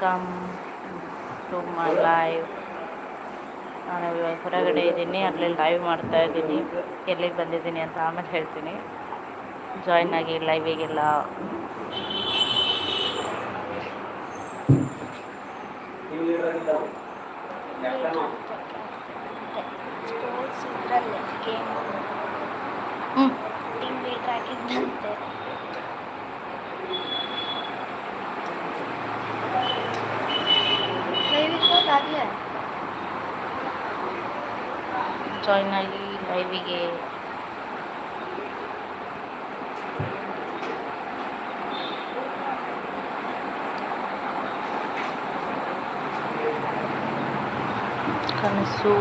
Come to my live ನಾನು ಇವಾಗ ಹೊರಗಡೆ ಇದ್ದೀನಿ ಅಲ್ಲಿ ಲೈವ್ ಮಾಡ್ತಾ ಇದ್ದೀನಿ. ಎಲ್ಲಿಗೆ ಬಂದಿದ್ದೀನಿ ಅಂತ ಆಮೇಲೆ ಹೇಳ್ತೀನಿ. ಜಾಯ್ನ್ ಆಗಿ ಲೈವಿಗೆಲ್ಲ ಹ್ಞೂ ಟೀಮ್ ಲೀಡರ್ ಆಗಿದ್ದಂತೆ ಆಗಲೇ ಜಾಯ್ನ್ ಆಗಿ ಲೈವಿಗೆ Kanasu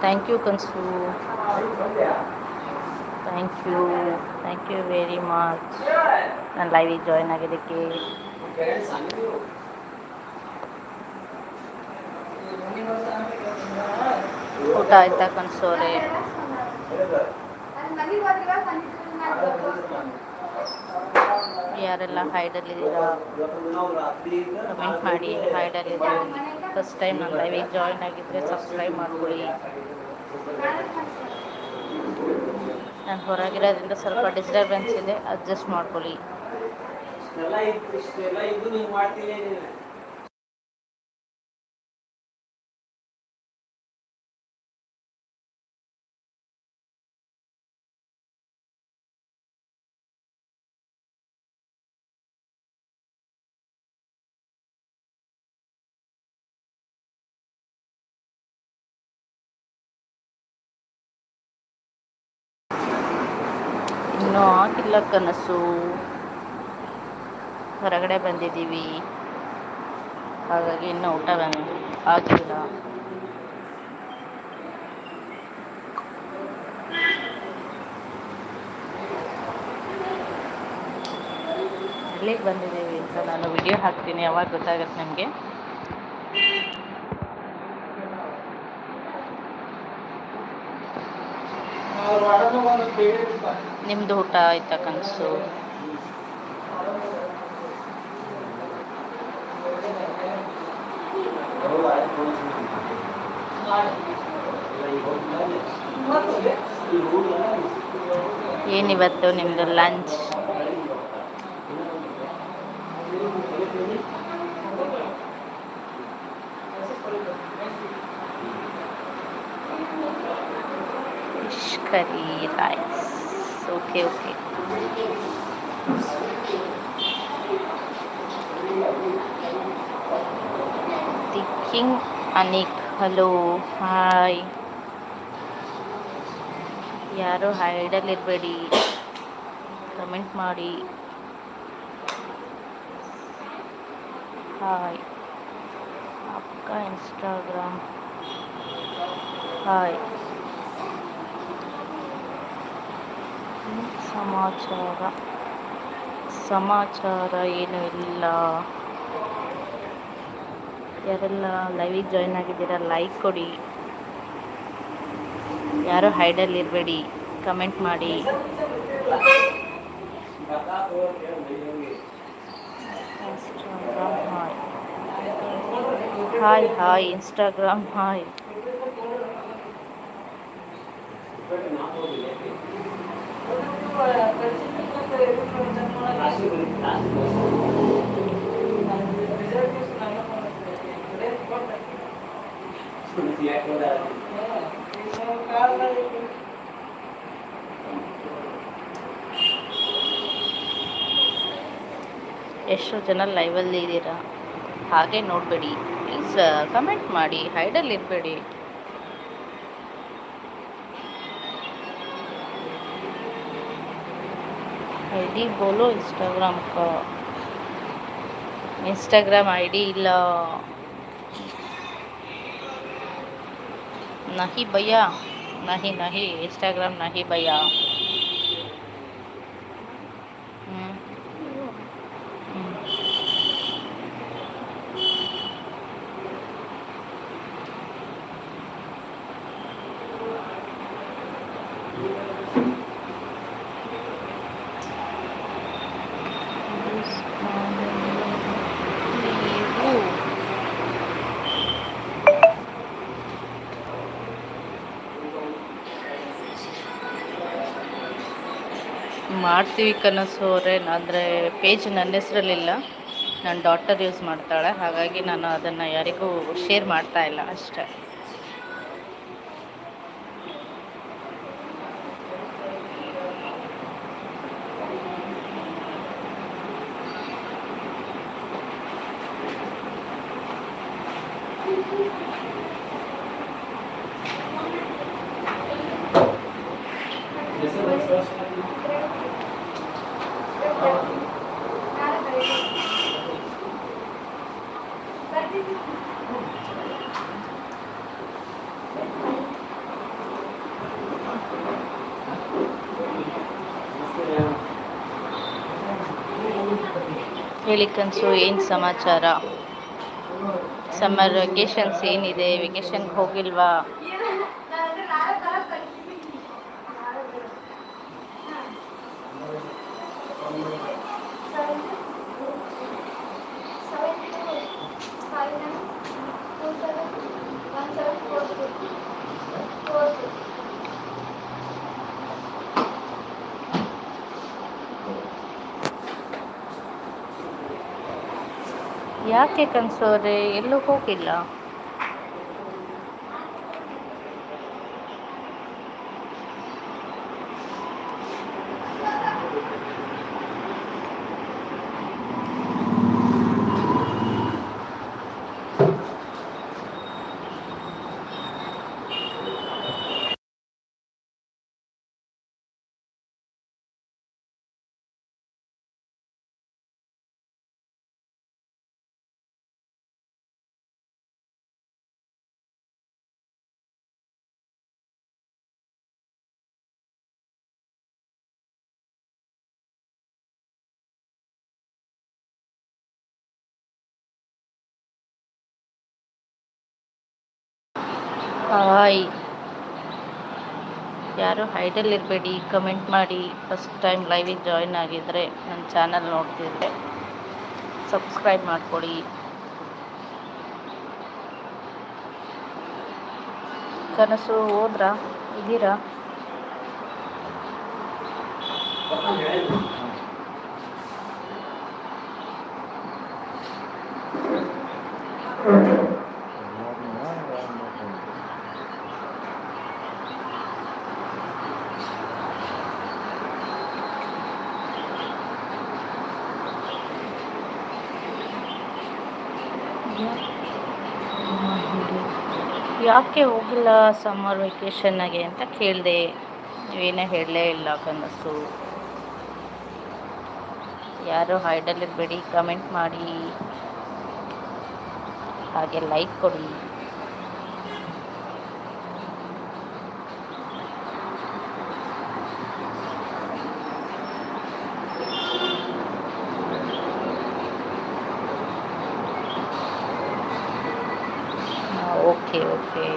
thank you Kanasu thank you thank you very much ನಾನು ಲೈವಿಗೆ ಜಾಯ್ನ್ ಆಗಿದ್ದಕ್ಕೆ ಊಟ ಆಯ್ತಾ ಕನಸೋರೆ ಯಾರೆಲ್ಲ ಹೈಡಲ್ಲಿದ್ದೀರಾ ಕಮೆಂಟ್ ಮಾಡಿ ಹೈಡಲ್ಲಿದ್ದೀರಾ ಫಸ್ಟ್ ಟೈಮ್ ನನ್ನ ಲೈವಿಗೆ ಜಾಯಿನ್ ಆಗಿದ್ರೆ ಸಬ್ಸ್ಕ್ರೈಬ್ ಮಾಡ್ಕೊಳ್ಳಿ ನಾನು ಹೊರಗಿರೋದ್ರಿಂದ ಸ್ವಲ್ಪ ಡಿಸ್ಟರ್ಬೆನ್ಸ್ ಇದೆ ಅಡ್ಜಸ್ಟ್ ಮಾಡ್ಕೊಳ್ಳಿ ಇನ್ನೂ ಆಗಿಲ್ಲ ಕನಸು. ಹೊರಗಡೆ ಬಂದಿದ್ದೀವಿ. ಹಾಗಾಗಿ ಇನ್ನೂ ಊಟ ಬಂದು ಆಗಿಲ್ಲ ಎಲ್ಲಿಗೆ ಬಂದಿದ್ದೀವಿ ಅಂತ ನಾನು ವಿಡಿಯೋ ಹಾಕ್ತೀನಿ, ಯಾವಾಗ ಗೊತ್ತಾಗತ್ತೆ ನಿಮಗೆ? ನಿಮ್ಮದು ಊಟ ಆಯ್ತಾ ಕನಸು? ಏನಿವತ್ತು ನಿಮ್ಮದು lunch fish curry rice okay okay the king Anik hello hi ಯಾರು ಹೈಡಲ್ಲಿರಬೇಡಿ ಕಮೆಂಟ್ ಮಾಡಿ ಹಾಯ್ आपका इंस्टाग्राम ಹಾಯ್ ಸಮಾಚಾರ. ಸಮಾಚಾರ ಏನೂ ಇಲ್ಲ. ಯಾರೆಲ್ಲ ಲೈವಿಗೆ ಜಾಯ್ನ್ ಆಗಿದ್ದೀರಾ ಲೈಕ್ ಕೊಡಿ. ಯಾರು ಹೈಡಲ್ಲಿ ಇರಬೇಡಿ ಕಮೆಂಟ್ ಮಾಡಿ. ಹಾಯ್ ಹಾಯ್ ಇನ್ಸ್ಟಾಗ್ರಾಮ್ ಹಾಯ್ ಎಷ್ಟೋ ಜನ ಲೈವಲ್ಲಿ ಇದ್ದೀರಾ? ಹಾಗೆ ನೋಡಬೇಡಿ. ಪ್ಲೀಸ್ ಕಮೆಂಟ್ ಮಾಡಿ. ಹೈಡಲ್ಲಿ ಇರಬೇಡಿ. आईडी बोलो इंस्टाग्राम का इंस्टाग्राम आईडी इला नहीं भैया नहीं नहीं इंस्टाग्राम नहीं भैया ಮಾಡ್ತೀವಿ ಕನಸು ಅವರೇ. ಅಂದರೆ ಪೇಜ್ ನನ್ನ ಹೆಸರಲ್ಲಿಲ್ಲ. ನನ್ನ ಡಾಟರ್ ಯೂಸ್ ಮಾಡ್ತಾಳೆ. ಹಾಗಾಗಿ ನಾನು ಅದನ್ನು ಯಾರಿಗೂ ಶೇರ್ ಮಾಡ್ತಾ ಇಲ್ಲ ಅಷ್ಟೇ. ಹೇಳಿ ಕನಸು ಏನು ಸಮಾಚಾರ? ಸಮ್ಮರ್ ವೆಕೇಶನ್ಸ್ ಏನಿದೆ? ವೆಕೇಶನ್ಗೆ ಹೋಗಿಲ್ವಾ? ಯಾಕೆ ಕನಸು ಅವರೇ ಎಲ್ಲೂ ಹೋಗಿಲ್ಲ ಹಾಯ್. ಯಾರು ಹೈಡಲ್ಲಿರಬೇಡಿ ಕಮೆಂಟ್ ಮಾಡಿ. ಫಸ್ಟ್ ಟೈಮ್ ಲೈವಿಗೆ ಜಾಯಿನ್ ಆಗಿದ್ದರೆ ನನ್ನ ಚಾನಲ್ ನೋಡ್ತಿದ್ರೆ ಸಬ್ಸ್ಕ್ರೈಬ್ ಮಾಡ್ಕೊಳ್ಳಿ ಕನಸು ಹೋದ್ರಾ? ಇದ್ದೀರಾ? ಯಾಕೆ ಹೋಗಿಲ್ಲ ಸಮ್ಮರ್ ವೆಕೇಷನ್ನಾಗೆ ಅಂತ ಕೇಳಿದೆ. ನೀವೇನೇ ಹೇಳಲೇ ಇಲ್ಲ ಕನಸು. ಯಾರು ಹೈಡಲ್ಲಿರಬೇಡಿ ಕಮೆಂಟ್ ಮಾಡಿ. ಹಾಗೆ ಲೈಕ್ ಕೊಡಿ ಓಕೆ ಓಕೆ ಅದು ಅಷ್ಟೊಂದು ಲೊಕೇಶನ್ ಈಗ ಅವ್ರು ತಗೊಂಡ್ಬರ್ತಾರೆ ಗೊತ್ತು ಸರ್ ಯಾಕಂದ್ರೆ ನಡ್ಕೊಂಡು ಟಿಕೆಟ್ ಸಹ ತಗೊಂಡ್ಬರ್ತಾರೆ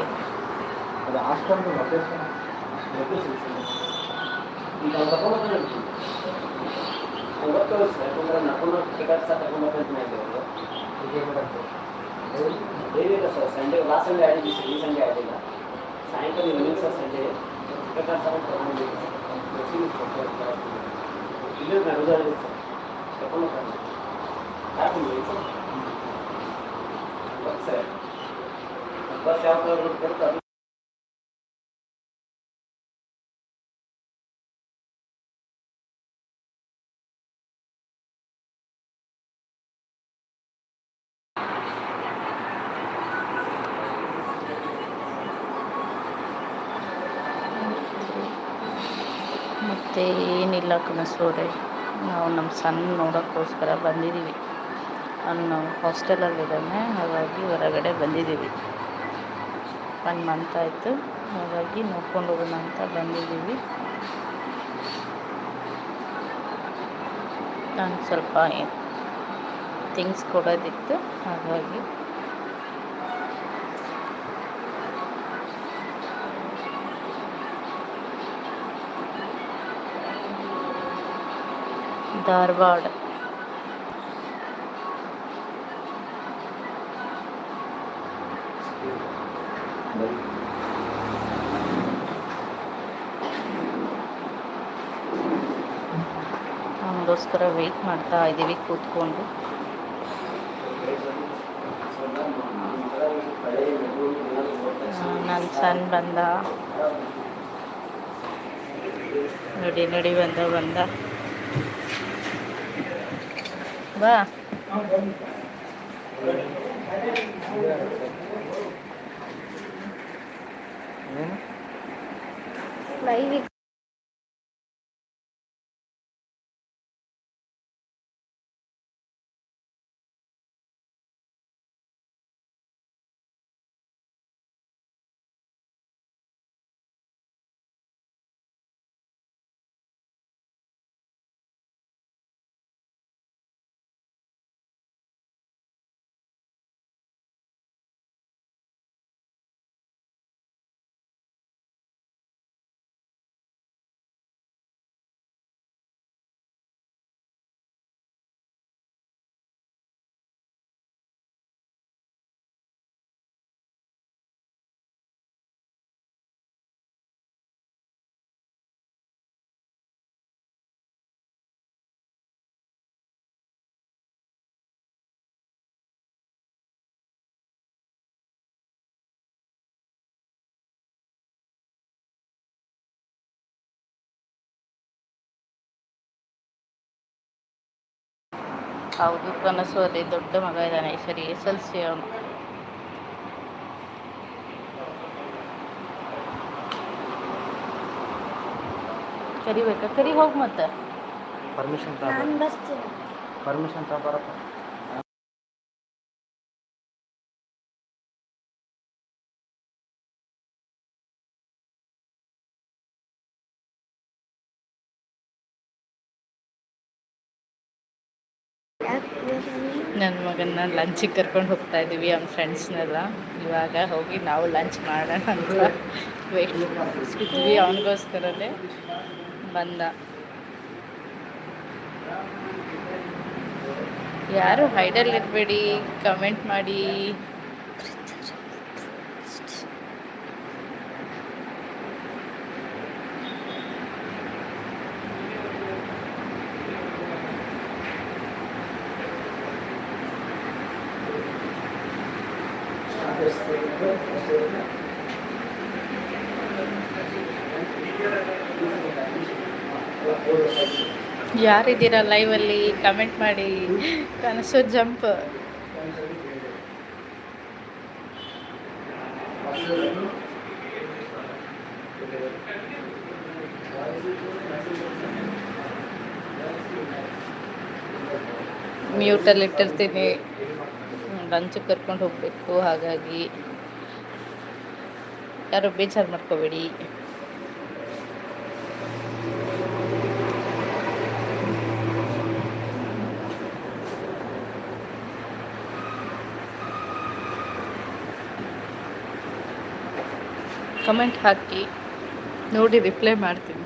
ಓಕೆ. ಏನಿಲ್ಲ ಸರ್ ಸಂಡೇ ಲಾಸ್ಟ್ ಸಂಡೇ ಆಡಿದ್ವಿ ಸರ್ ಈ ಸಂಡೇ ಆಡಿಲ್ಲ ಸಾಯಂಕಾಲ evening sir Sunday ticket sir ತಗೊಂಡಿದ್ದೀವಿ ಇಲ್ಲಿ ನಡೆದಾಡಿದೆ ಸರ್ ತಗೊಂಡ್ಬರ್ತಾರೆ ಹಾಕಿದ್ದೀವಿ ಸರ್ ಬಸ್ ಯಾವ ಥರ ಬರುತ್ತೆ, ಅದು ಮತ್ತು ಏನಿಲ್ಲ ಕನಸೋರೆ ನಾವು ನಮ್ಮ ಸಣ್ಣ ನೋಡೋಕ್ಕೋಸ್ಕರ ಬಂದಿದ್ದೀವಿ. ಅವನು ಹಾಸ್ಟೆಲಲ್ಲಿದ್ದಾನೆ ಹಾಗಾಗಿ ಹೊರಗಡೆ ಬಂದಿದ್ದೀವಿ. ಒನ್ ಮಂತ್ ಆಯಿತು ಹಾಗಾಗಿ ನೋಡ್ಕೊಂಡು ಹೋಗೋಣ ಅಂತ ಬಂದಿದ್ದೀವಿ. ನಾನು ಸ್ವಲ್ಪ ಥಿಂಗ್ಸ್ ಕೊಡೋದಿತ್ತು. ಹಾಗಾಗಿ ಧಾರವಾಡ. ಅವ್ರಿಗೋಸ್ಕರ ವೆಯ್ಟ್ ಮಾಡ್ತಾ ಇದ್ದೀವಿ ಕೂತ್ಕೊಂಡು. ನನ್ನ ಸಣ್ಣ ಬಂದ. ನೋಡಿ ನಡಿ ಬಂದ ಬಂದ. ಬಾ. ಲೈವ್ ಹೌದು ಕನಸು ಅದೇ ದೊಡ್ಡ ಮಗ ಇದ್ದಾನೆ ಸರಿ ಎಸ್ ಎಲ್ ಸಿ ಅವನು. ಕರಿಬೇಕಾ? ಕರಿ ಹೋಗಿ ಮತ್ತೆ. ಪರ್ಮಿಷನ್ ಪರ್ಮಿಷನ್ ತಗೊಬರಪ್ಪ ನನ್ನ ಮಗನ ಲಂಚಿಗೆ ಕರ್ಕೊಂಡು ಹೋಗ್ತಾ ಇದ್ದೀವಿ ಅವ್ನ ಫ್ರೆಂಡ್ಸ್ನೆಲ್ಲ ಇವಾಗ ಹೋಗಿ ನಾವು ಲಂಚ್ ಮಾಡೋಣ ಅಂತ. ವೆಯ್ಟ್ ಇದ್ವಿ ಅವನಿಗೋಸ್ಕರನೇ. ಬಂದ. ಯಾರು ಹೈಡಲ್ಲಿರಬೇಡಿ ಕಮೆಂಟ್ ಮಾಡಿ. ಯಾರಿದ್ದೀರಾ ಲೈವಲ್ಲಿ ಕಮೆಂಟ್ ಮಾಡಿ? ಕನಸು ಜಂಪ್. ಮ್ಯೂಟಲ್ಲಿ ಇಟ್ಟಿರ್ತೀನಿ. ಲಂಚ್ ಕರ್ಕೊಂಡು ಹೋಗಬೇಕು ಹಾಗಾಗಿ. ಯಾರು ಬೇಜಾರು ಮಾಡ್ಕೋಬೇಡಿ. ಕಮೆಂಟ್ ಹಾಕಿ. ನೋಡಿ ರಿಪ್ಲೈ ಮಾಡ್ತೀನಿ.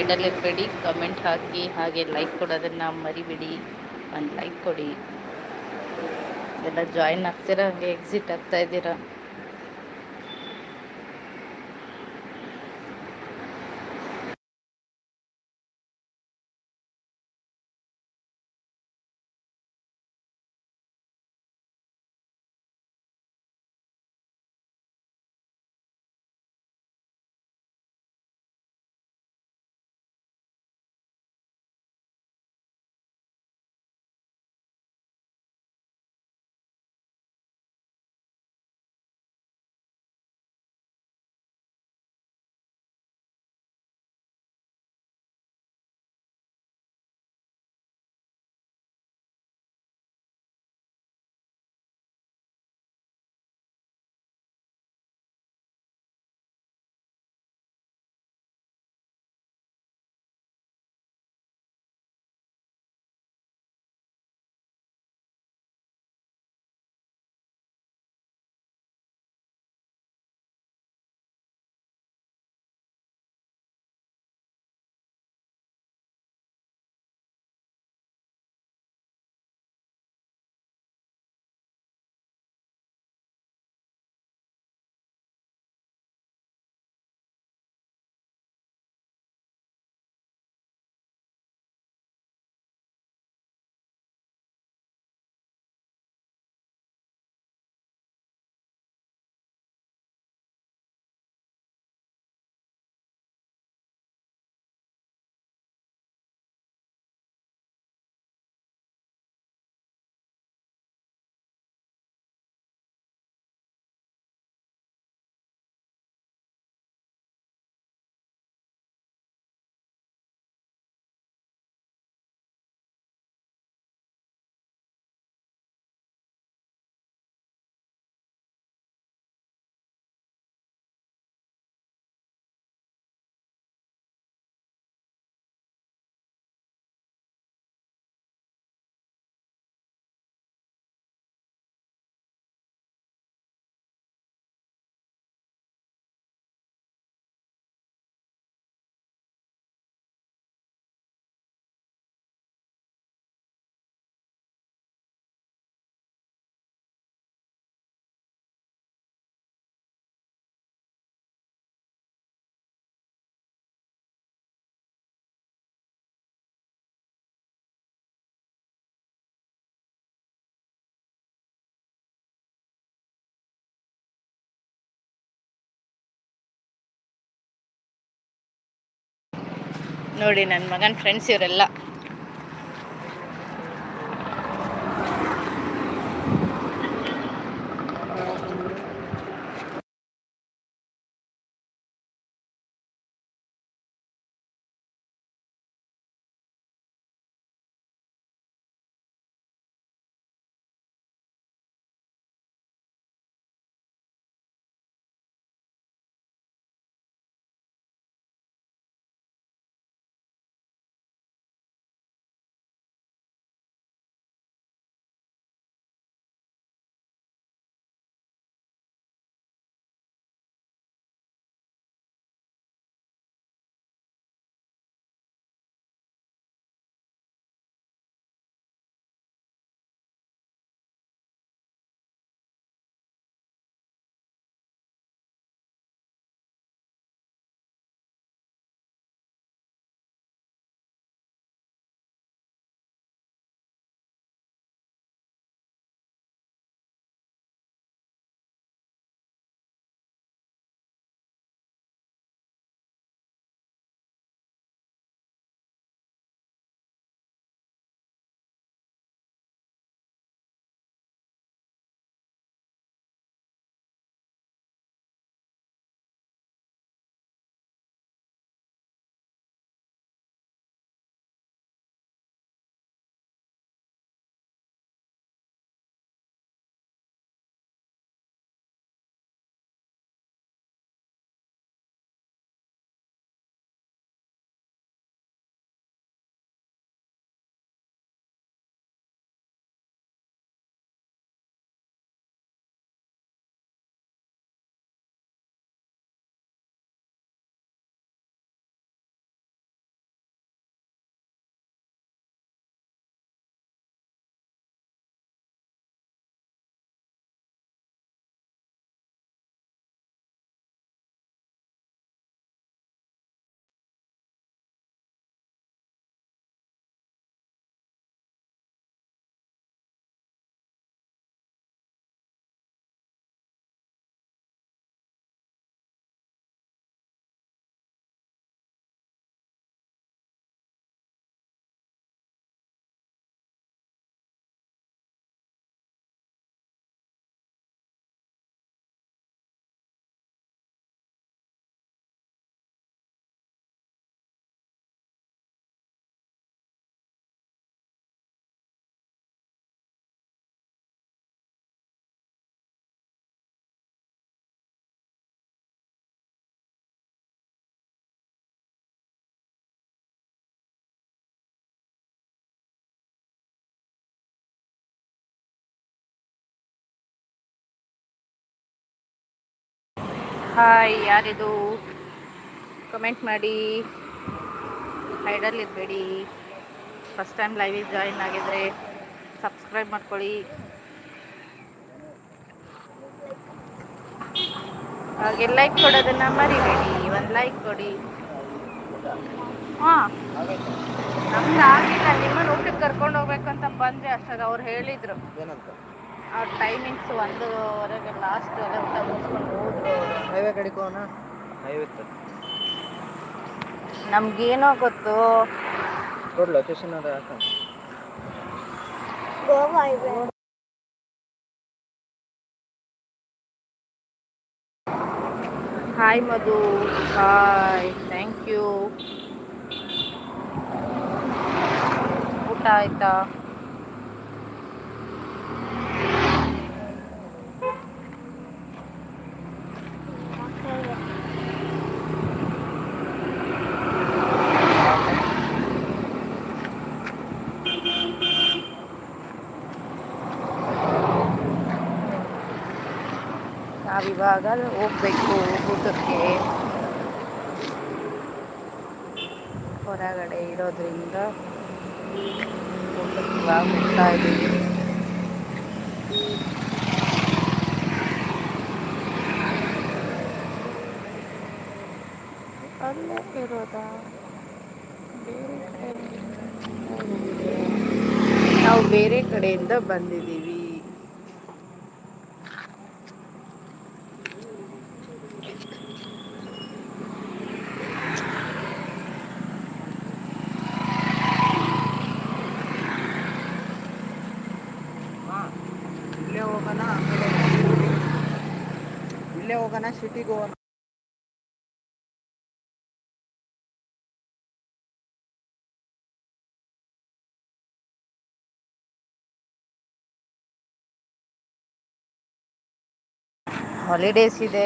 ಇರಬೇಡಿ ಕಮೆಂಟ್ ಹಾಕಿ, ಹಾಗೆ ಲೈಕ್ ಕೊಡೋದನ್ನು ಮರಿಬೇಡಿ, ಒಂದು ಲೈಕ್ ಕೊಡಿ. ಎಲ್ಲ ಜಾಯಿನ್ ಆಗ್ತೀರಾ? ಹಾಗೆ ಎಕ್ಸಿಟ್ ಆಗ್ತಾ ಇದ್ದೀರಾ? ನೋಡಿ ನನ್ನ ಮಗನ ಫ್ರೆಂಡ್ಸ್ ಇವರೆಲ್ಲ. ಹಾಯ್, ಯಾರಿದು? ಕಮೆಂಟ್ ಮಾಡಿ. ಹೈಡಲ್ ಇರಬೇಡಿ. ಫಸ್ಟ್ ಟೈಮ್ ಲೈವಿಗೆ ಜಾಯಿನ್ ಆಗಿದ್ರೆ ಸಬ್ಸ್ಕ್ರೈಬ್ ಮಾಡ್ಕೊಳ್ಳಿ. ಹಾಗೆ ಲೈಕ್ ಕೊಡೋದನ್ನ ಮರಿಬೇಡಿ. ಒಂದು ಲೈಕ್ ಕೊಡಿ. ಹಾಂ. ನಮ್ದು ಆಗಿಲ್ಲ ನಿಮ್ಮನ್ನು ಊಟಕ್ಕೆ ಕರ್ಕೊಂಡು ಹೋಗ್ಬೇಕಂತ ಅಂತ ಬಂದೆ ಅಷ್ಟಾಗ ಅವ್ರು ಹೇಳಿದ್ರು. ಏನಂತ? ಅವ್ರ ಟೈಮಿಂಗ್ಸ್ ಒಂದೂವರೆಗೆ ಲಾಸ್ಟ್ ಎಲ್ಲ ಊಟ ಮುಗಿಸ್ಕೊಂಡು ಹೋದ್ರು. ಹೈವೇ ಕಡೆಗೆ ಹೋಗೋಣ? ಹೈವೇ ನಮ್ಗೇನೋ ಗೊತ್ತು. ನೋಡಿ ಲೊಕೇಶನ್ ಅದ Goa hi Madhu. Hi thank you ಊಟ ಆಯ್ತಾ? ನಾವಿವಾಗ ಹೋಗ್ಬೇಕು ಊಟಕ್ಕೆ. ಹೊರಗಡೆ ಇರೋದ್ರಿಂದ ಊಟಕ್ಕೆ ಇವಾಗ ಹೋಗ್ತಾ ಇದ್ದೀವಿ. ಅಲ್ಲೇ ಬೇರೆ ಕಡೆ ನಾವು ಬೇರೆ ಕಡೆಯಿಂದ ಬಂದಿದ್ದೀವಿ. ಹೋಗೋಣ ಸಿಟಿಗೆ ಹೋಗೋಣ. ಹಾಲಿಡೇಸ್ ಇದೆ.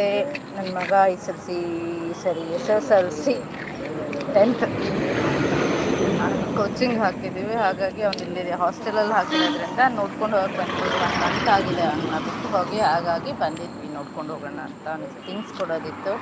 ನನ್ನ ಮಗ ಎಸ್ ಎಲ್ ಸಿ ಸರಿ S S L C tenth coaching ಹಾಕಿದ್ದೀವಿ ಹಾಗಾಗಿ ಅವ್ನು ಇಲ್ಲಿದೆ. ಹಾಸ್ಟೆಲಲ್ಲಿ ಹಾಕಿರೋದ್ರಿಂದ ನೋಡ್ಕೊಂಡು ಹೋಗಿ ಬಂದಿದ್ವಿ ಅಂತ ಆಗಿದೆ ಅವನ್ನ ಬಿಟ್ಟು ಹೋಗಿ ಹಾಗಾಗಿ ಬಂದಿದ್ವಿ. ನೋಡ್ಕೊಂಡು ಹೋಗೋಣ ಅಂತ ಅವ್ನಿಗೆ ಥಿಂಗ್ಸ್ ಕೊಡೋದಿತ್ತು.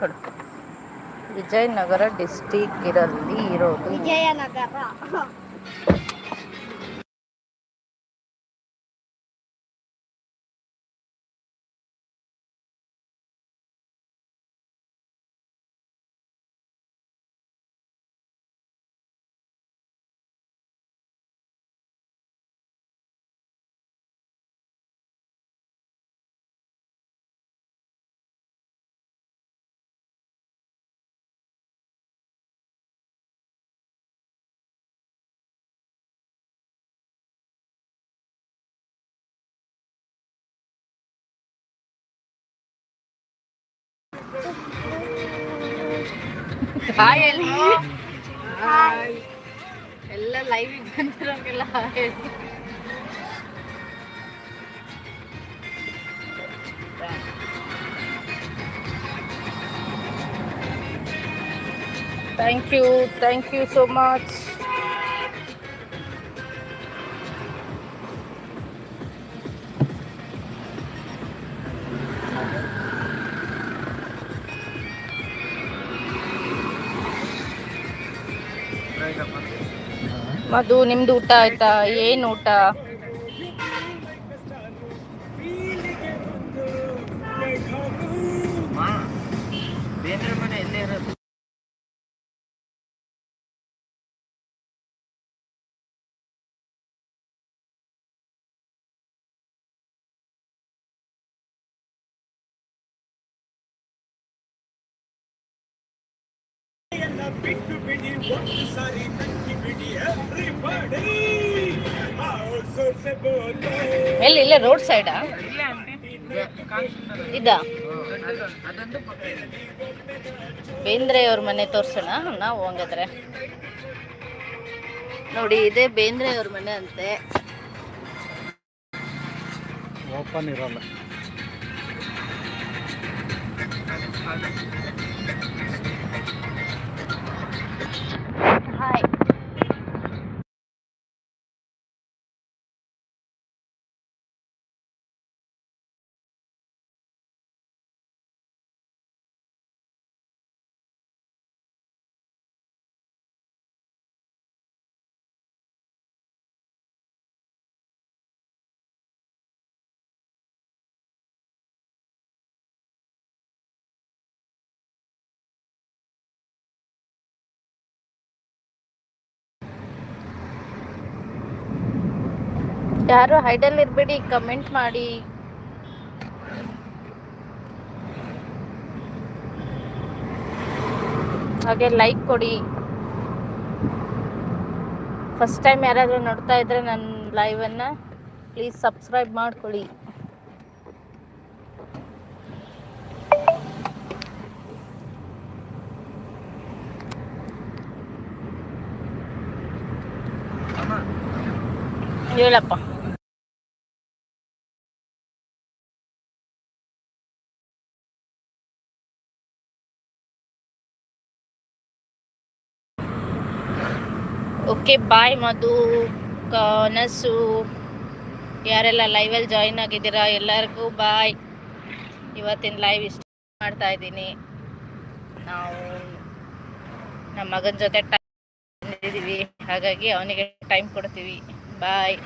ಕೊಡು. ವಿಜಯನಗರ ಡಿಸ್ಟಿಕ್ ಇರಲ್ಲಿ ಇರೋದು? ವಿಜಯನಗರ. ಹಾಯ್ ಹೇಳಿ ಎಲ್ಲ ಲೈವಿಗೆ ಬಂದಿರೋಂಗೆಲ್ಲ ಹಾಯ್ ಹೇಳಿ thank you thank you so much Madhu ನಿಮ್ದು ಊಟ ಆಯ್ತಾ? ಏನ್ ಊಟ? ಬಿಟ್ಟು ಬಿಡಿ ಒಂದು ಸಾರಿ. ಎಲ್ಲಿ, ಇಲ್ಲೇ ರೋಡ್ ಸೈಡಾ ಇದ? ಬೇಂದ್ರೆ ಅವ್ರ ಮನೆ ತೋರ್ಸೋಣ? ನಾವು ಹಂಗಾದ್ರೆ. ನೋಡಿ, ಇದೇ ಬೇಂದ್ರೆ ಅವ್ರ ಮನೆ ಅಂತೆ. ಓಪನ್ ಇರಲ್ಲ. ಯಾರು ಹೈಡಲ್ ಇರಬೇಡಿ ಕಮೆಂಟ್ ಮಾಡಿ. ಹಾಗೆ ಲೈಕ್ ಕೊಡಿ. ಫಸ್ಟ್ ಟೈಮ್ ಯಾರಾದರೂ ನೋಡ್ತಾ ಇದ್ರೆ ನನ್ನ ಲೈವನ್ನು ಪ್ಲೀಸ್ ಸಬ್ಸ್ಕ್ರೈಬ್ ಮಾಡ್ಕೊಳ್ಳಿ. ಹೇಳಪ್ಪ. ಓಕೆ, ಬಾಯ್ ಮಧು ಕನಸು ಯಾರೆಲ್ಲ ಲೈವಲ್ಲಿ ಜಾಯಿನ್ ಆಗಿದ್ದೀರಾ, ಎಲ್ಲರಿಗೂ ಬಾಯ್. ಇವತ್ತಿನ ಲೈವ್ ಇಷ್ಟ ಮಾಡ್ತಾ ಇದ್ದೀನಿ. ನಾವು ನಮ್ಮ ಮಗನ ಜೊತೆ ಟೈಮ್ ಹಾಗಾಗಿ ಅವನಿಗೆ ಟೈಮ್ ಕೊಡ್ತೀವಿ. ಬಾಯ್